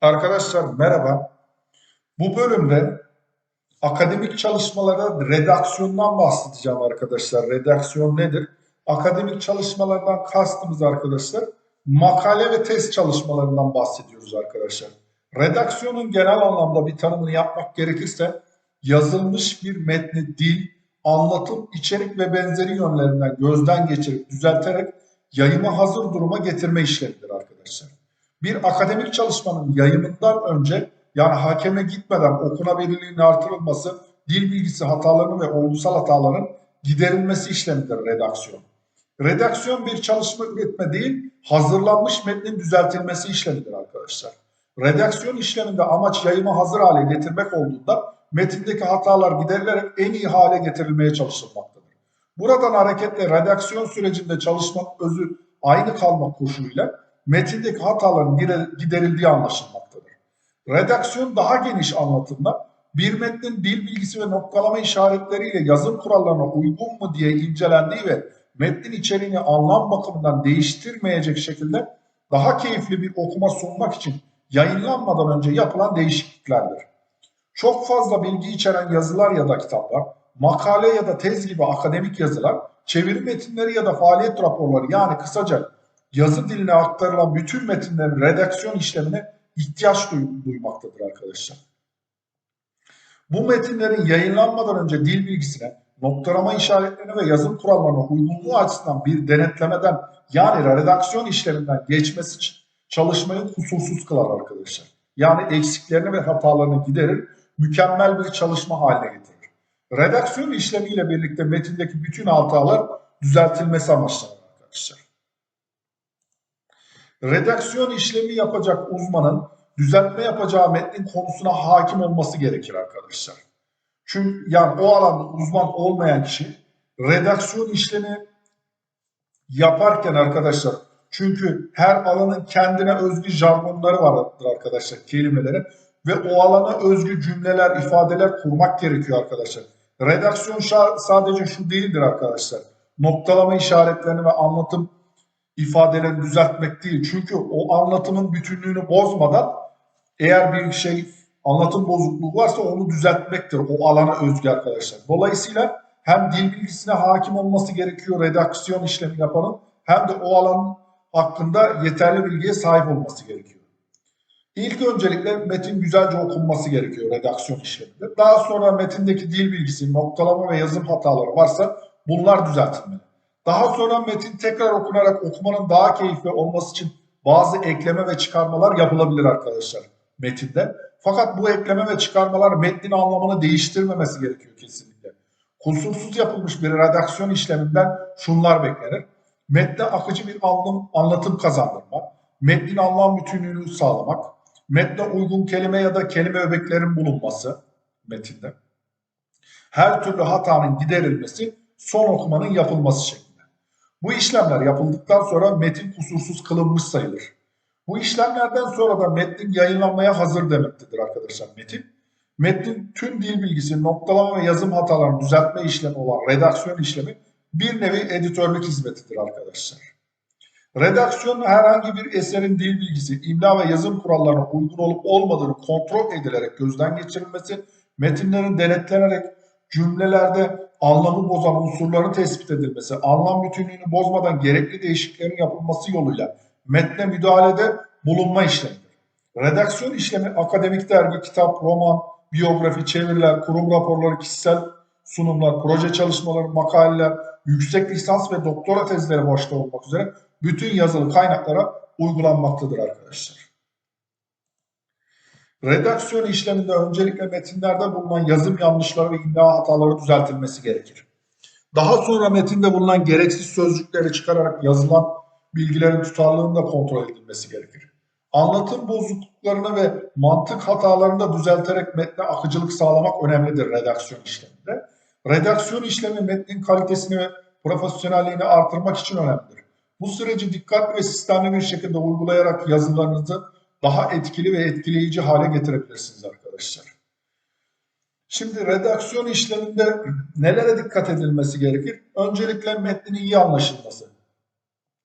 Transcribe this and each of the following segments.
Arkadaşlar merhaba. Bu bölümde akademik çalışmalara redaksiyondan bahsedeceğim arkadaşlar. Redaksiyon nedir? Akademik çalışmalardan kastımız arkadaşlar makale ve test çalışmalarından bahsediyoruz arkadaşlar. Redaksiyonun genel anlamda bir tanımını yapmak gerekirse yazılmış bir metni dil, anlatım, içerik ve benzeri yönlerinden gözden geçirip düzelterek yayıma hazır duruma getirme işlemidir arkadaşlar bir akademik çalışmanın yayımından önce yani hakeme gitmeden okunabilirliğinin artırılması, dil bilgisi hatalarının ve olgusal hataların giderilmesi işlemidir redaksiyon. Redaksiyon bir çalışma üretme değil, hazırlanmış metnin düzeltilmesi işlemidir arkadaşlar. Redaksiyon işleminde amaç yayıma hazır hale getirmek olduğunda metindeki hatalar giderilerek en iyi hale getirilmeye çalışılmaktadır. Buradan hareketle redaksiyon sürecinde çalışmanın özü aynı kalmak koşuluyla metindeki hataların giderildiği anlaşılmaktadır. Redaksiyon daha geniş anlatımda bir metnin dil bilgisi ve noktalama işaretleriyle yazım kurallarına uygun mu diye incelendiği ve metnin içeriğini anlam bakımından değiştirmeyecek şekilde daha keyifli bir okuma sunmak için yayınlanmadan önce yapılan değişikliklerdir. Çok fazla bilgi içeren yazılar ya da kitaplar, makale ya da tez gibi akademik yazılar, çeviri metinleri ya da faaliyet raporları yani kısaca yazı diline aktarılan bütün metinlerin redaksiyon işlemine ihtiyaç duy duymaktadır arkadaşlar. Bu metinlerin yayınlanmadan önce dil bilgisine, noktalama işaretlerine ve yazım kurallarına uygunluğu açısından bir denetlemeden yani redaksiyon işleminden geçmesi için çalışmayı kusursuz kılar arkadaşlar. Yani eksiklerini ve hatalarını giderir, mükemmel bir çalışma haline getirir. Redaksiyon işlemiyle birlikte metindeki bütün hatalar düzeltilmesi amaçlanır arkadaşlar. Redaksiyon işlemi yapacak uzmanın düzeltme yapacağı metnin konusuna hakim olması gerekir arkadaşlar. Çünkü yani o alanda uzman olmayan kişi redaksiyon işlemi yaparken arkadaşlar çünkü her alanın kendine özgü jargonları vardır arkadaşlar kelimeleri ve o alana özgü cümleler, ifadeler kurmak gerekiyor arkadaşlar. Redaksiyon sadece şu değildir arkadaşlar. Noktalama işaretlerini ve anlatım ifadeleri düzeltmek değil. Çünkü o anlatımın bütünlüğünü bozmadan eğer bir şey anlatım bozukluğu varsa onu düzeltmektir. O alana özgü arkadaşlar. Dolayısıyla hem dil bilgisine hakim olması gerekiyor redaksiyon işlemi yapanın hem de o alanın hakkında yeterli bilgiye sahip olması gerekiyor. İlk öncelikle metin güzelce okunması gerekiyor redaksiyon işleminde. Daha sonra metindeki dil bilgisi, noktalama ve yazım hataları varsa bunlar düzeltilmeli. Daha sonra metin tekrar okunarak okumanın daha keyifli olması için bazı ekleme ve çıkarmalar yapılabilir arkadaşlar metinde. Fakat bu ekleme ve çıkarmalar metnin anlamını değiştirmemesi gerekiyor kesinlikle. Kusursuz yapılmış bir redaksiyon işleminden şunlar beklenir. Metne akıcı bir anlam, anlatım kazandırma, metnin anlam bütünlüğünü sağlamak, metne uygun kelime ya da kelime öbeklerin bulunması metinde. Her türlü hatanın giderilmesi, son okumanın yapılması şeklinde. Bu işlemler yapıldıktan sonra metin kusursuz kılınmış sayılır. Bu işlemlerden sonra da metnin yayınlanmaya hazır demektedir arkadaşlar metin. Metnin tüm dil bilgisi, noktalama ve yazım hatalarını düzeltme işlemi olan redaksiyon işlemi bir nevi editörlük hizmetidir arkadaşlar. Redaksiyon herhangi bir eserin dil bilgisi, imla ve yazım kurallarına uygun olup olmadığını kontrol edilerek gözden geçirilmesi, metinlerin denetlenerek cümlelerde anlamı bozan unsurların tespit edilmesi, anlam bütünlüğünü bozmadan gerekli değişikliklerin yapılması yoluyla metne müdahalede bulunma işlemidir. Redaksiyon işlemi akademik dergi, kitap, roman, biyografi, çeviriler, kurum raporları, kişisel sunumlar, proje çalışmaları, makaleler, yüksek lisans ve doktora tezleri başta olmak üzere bütün yazılı kaynaklara uygulanmaktadır arkadaşlar. Redaksiyon işleminde öncelikle metinlerde bulunan yazım yanlışları ve imla hataları düzeltilmesi gerekir. Daha sonra metinde bulunan gereksiz sözcükleri çıkararak yazılan bilgilerin tutarlılığının da kontrol edilmesi gerekir. Anlatım bozukluklarını ve mantık hatalarını da düzelterek metne akıcılık sağlamak önemlidir redaksiyon işleminde. Redaksiyon işlemi metnin kalitesini ve profesyonelliğini artırmak için önemlidir. Bu süreci dikkatli ve sistemli bir şekilde uygulayarak yazılarınızı daha etkili ve etkileyici hale getirebilirsiniz arkadaşlar. Şimdi redaksiyon işleminde nelere dikkat edilmesi gerekir? Öncelikle metnin iyi anlaşılması.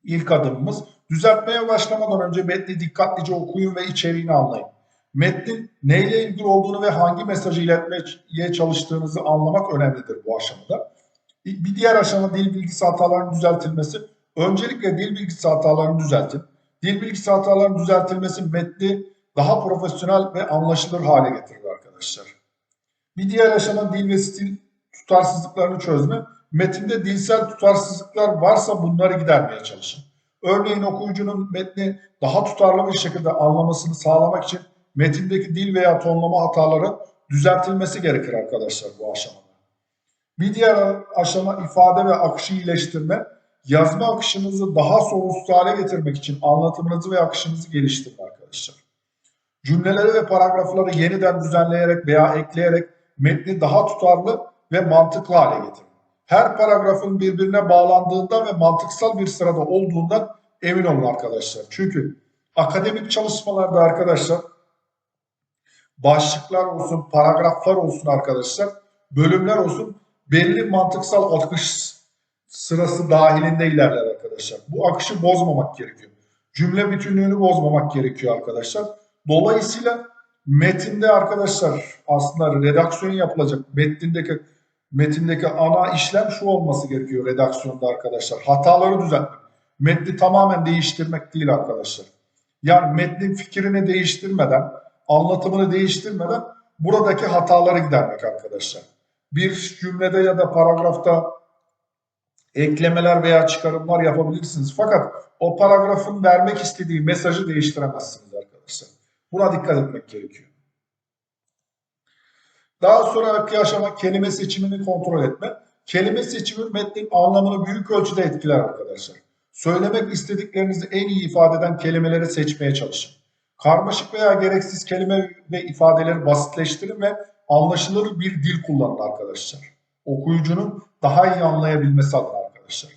İlk adımımız düzeltmeye başlamadan önce metni dikkatlice okuyun ve içeriğini anlayın. Metnin neyle ilgili olduğunu ve hangi mesajı iletmeye çalıştığınızı anlamak önemlidir bu aşamada. Bir diğer aşama dil bilgisi hatalarının düzeltilmesi. Öncelikle dil bilgisi hatalarını düzeltin. Dil bilgisi hatalarının düzeltilmesi metni daha profesyonel ve anlaşılır hale getirir arkadaşlar. Bir diğer aşama dil ve stil tutarsızlıklarını çözme. Metinde dilsel tutarsızlıklar varsa bunları gidermeye çalışın. Örneğin okuyucunun metni daha tutarlı bir şekilde anlamasını sağlamak için metindeki dil veya tonlama hataları düzeltilmesi gerekir arkadaşlar bu aşamada. Bir diğer aşama ifade ve akışı iyileştirme. Yazma akışınızı daha sorunsuz hale getirmek için anlatımınızı ve akışınızı geliştirin arkadaşlar. Cümleleri ve paragrafları yeniden düzenleyerek veya ekleyerek metni daha tutarlı ve mantıklı hale getirin. Her paragrafın birbirine bağlandığından ve mantıksal bir sırada olduğundan emin olun arkadaşlar. Çünkü akademik çalışmalarda arkadaşlar başlıklar olsun, paragraflar olsun arkadaşlar, bölümler olsun belli mantıksal akış sırası dahilinde ilerler arkadaşlar. Bu akışı bozmamak gerekiyor. Cümle bütünlüğünü bozmamak gerekiyor arkadaşlar. Dolayısıyla metinde arkadaşlar aslında redaksiyon yapılacak. Metindeki metindeki ana işlem şu olması gerekiyor redaksiyonda arkadaşlar. Hataları düzeltmek. Metni tamamen değiştirmek değil arkadaşlar. Yani metnin fikrini değiştirmeden, anlatımını değiştirmeden buradaki hataları gidermek arkadaşlar. Bir cümlede ya da paragrafta eklemeler veya çıkarımlar yapabilirsiniz. Fakat o paragrafın vermek istediği mesajı değiştiremezsiniz arkadaşlar. Buna dikkat etmek gerekiyor. Daha sonraki aşama kelime seçimini kontrol etme. Kelime seçimi metnin anlamını büyük ölçüde etkiler arkadaşlar. Söylemek istediklerinizi en iyi ifade eden kelimeleri seçmeye çalışın. Karmaşık veya gereksiz kelime ve ifadeleri basitleştirin ve anlaşılır bir dil kullanın arkadaşlar. Okuyucunun daha iyi anlayabilmesi adına arkadaşlar.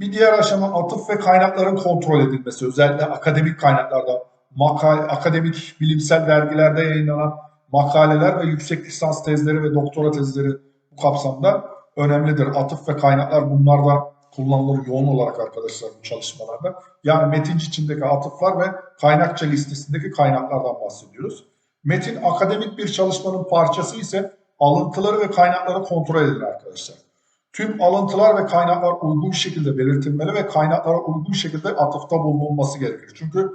Bir diğer aşama atıf ve kaynakların kontrol edilmesi. Özellikle akademik kaynaklarda, makale, akademik bilimsel dergilerde yayınlanan makaleler ve yüksek lisans tezleri ve doktora tezleri bu kapsamda önemlidir. Atıf ve kaynaklar bunlar da kullanılır yoğun olarak arkadaşlar bu çalışmalarda. Yani metin içindeki atıflar ve kaynakça listesindeki kaynaklardan bahsediyoruz. Metin akademik bir çalışmanın parçası ise alıntıları ve kaynakları kontrol edilir arkadaşlar. Tüm alıntılar ve kaynaklar uygun şekilde belirtilmeli ve kaynaklara uygun şekilde atıfta bulunulması gerekir. Çünkü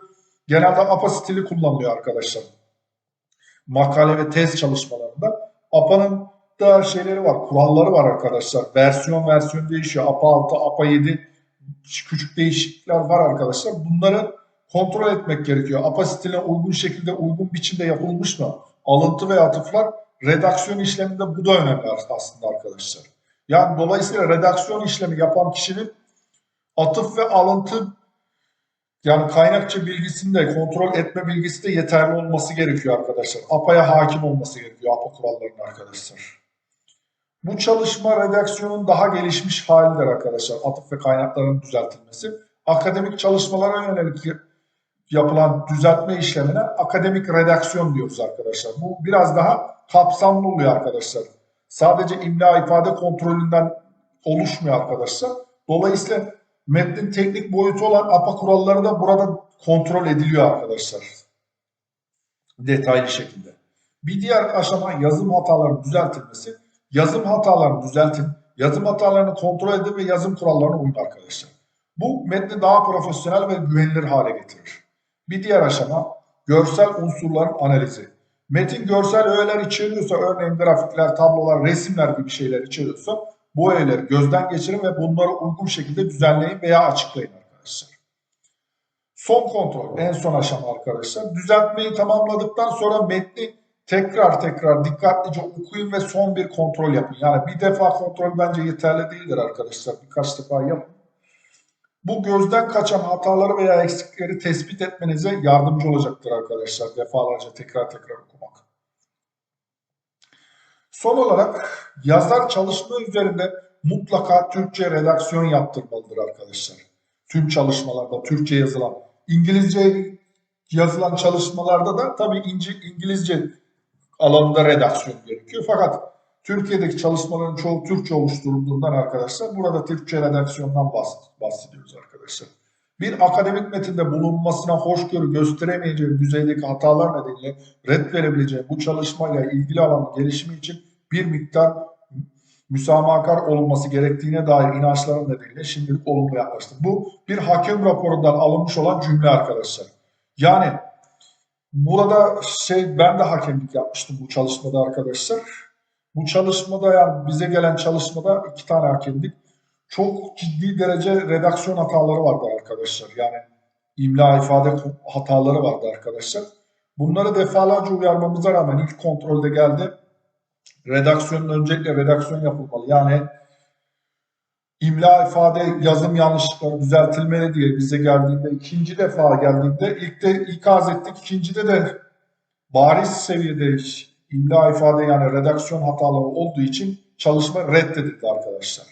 genelde APA stili kullanılıyor arkadaşlar. Makale ve tez çalışmalarında. APA'nın da şeyleri var, kuralları var arkadaşlar. Versiyon versiyon değişiyor. APA 6, APA 7 küçük değişiklikler var arkadaşlar. Bunları kontrol etmek gerekiyor. APA stiline uygun şekilde, uygun biçimde yapılmış mı? Alıntı ve atıflar redaksiyon işleminde bu da önemli aslında arkadaşlar. Yani dolayısıyla redaksiyon işlemi yapan kişinin atıf ve alıntı yani kaynakça bilgisini de kontrol etme bilgisi de yeterli olması gerekiyor arkadaşlar. APA'ya hakim olması gerekiyor APA kurallarının arkadaşlar. Bu çalışma redaksiyonun daha gelişmiş halidir arkadaşlar. Atıf ve kaynakların düzeltilmesi. Akademik çalışmalara yönelik yapılan düzeltme işlemine akademik redaksiyon diyoruz arkadaşlar. Bu biraz daha kapsamlı oluyor arkadaşlar. Sadece imla ifade kontrolünden oluşmuyor arkadaşlar. Dolayısıyla metnin teknik boyutu olan APA kuralları da burada kontrol ediliyor arkadaşlar. Detaylı şekilde. Bir diğer aşama yazım hatalarının düzeltilmesi. Yazım hatalarını düzeltin, yazım hatalarını kontrol edin ve yazım kurallarına uyun arkadaşlar. Bu metni daha profesyonel ve güvenilir hale getirir. Bir diğer aşama görsel unsurların analizi. Metin görsel öğeler içeriyorsa örneğin grafikler, tablolar, resimler gibi şeyler içeriyorsa bu öğeleri gözden geçirin ve bunları uygun şekilde düzenleyin veya açıklayın arkadaşlar. Son kontrol, en son aşama arkadaşlar. Düzeltmeyi tamamladıktan sonra metni tekrar tekrar dikkatlice okuyun ve son bir kontrol yapın. Yani bir defa kontrol bence yeterli değildir arkadaşlar. Birkaç defa yapın. Bu gözden kaçan hataları veya eksikleri tespit etmenize yardımcı olacaktır arkadaşlar. Defalarca tekrar tekrar okumak. Son olarak yazar çalışma üzerinde mutlaka Türkçe redaksiyon yaptırmalıdır arkadaşlar. Tüm çalışmalarda Türkçe yazılan. İngilizce yazılan çalışmalarda da tabii İngilizce alanında redaksiyon gerekiyor. Fakat Türkiye'deki çalışmaların çoğu Türkçe oluşturulduğundan arkadaşlar burada Türkçe redaksiyondan bahsediyoruz arkadaşlar. bir akademik metinde bulunmasına hoşgörü gösteremeyeceği düzeydeki hatalar nedeniyle red verebileceği bu çalışmayla ilgili alanın gelişimi için bir miktar müsamahakar olunması gerektiğine dair inançların nedeniyle şimdilik olumlu yaklaştım. Bu bir hakem raporundan alınmış olan cümle arkadaşlar. Yani burada şey ben de hakemlik yapmıştım bu çalışmada arkadaşlar. Bu çalışmada yani bize gelen çalışmada iki tane hakemlik çok ciddi derece redaksiyon hataları vardı arkadaşlar. Yani imla ifade hataları vardı arkadaşlar. Bunları defalarca uyarmamıza rağmen ilk kontrolde geldi. Redaksiyonun öncelikle redaksiyon yapılmalı. Yani imla ifade yazım yanlışlıkları düzeltilmeli diye bize geldiğinde ikinci defa geldiğinde ilk de ikaz ettik. ikincide de bariz seviyede imla ifade yani redaksiyon hataları olduğu için çalışma reddedildi arkadaşlar.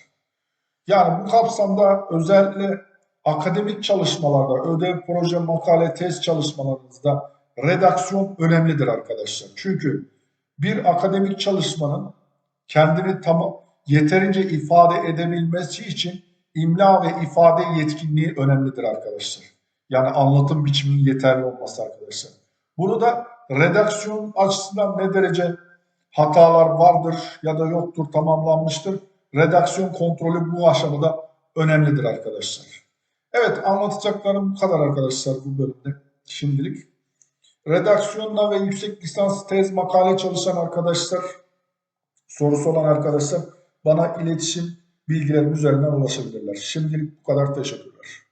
Yani bu kapsamda özellikle akademik çalışmalarda, ödev, proje, makale, test çalışmalarınızda redaksiyon önemlidir arkadaşlar. Çünkü bir akademik çalışmanın kendini tam yeterince ifade edebilmesi için imla ve ifade yetkinliği önemlidir arkadaşlar. Yani anlatım biçiminin yeterli olması arkadaşlar. Bunu da redaksiyon açısından ne derece hatalar vardır ya da yoktur tamamlanmıştır. Redaksiyon kontrolü bu aşamada önemlidir arkadaşlar. Evet anlatacaklarım bu kadar arkadaşlar bu bölümde şimdilik. Redaksiyonla ve yüksek lisans tez makale çalışan arkadaşlar, sorusu olan arkadaşlar bana iletişim bilgilerim üzerinden ulaşabilirler. Şimdilik bu kadar teşekkürler.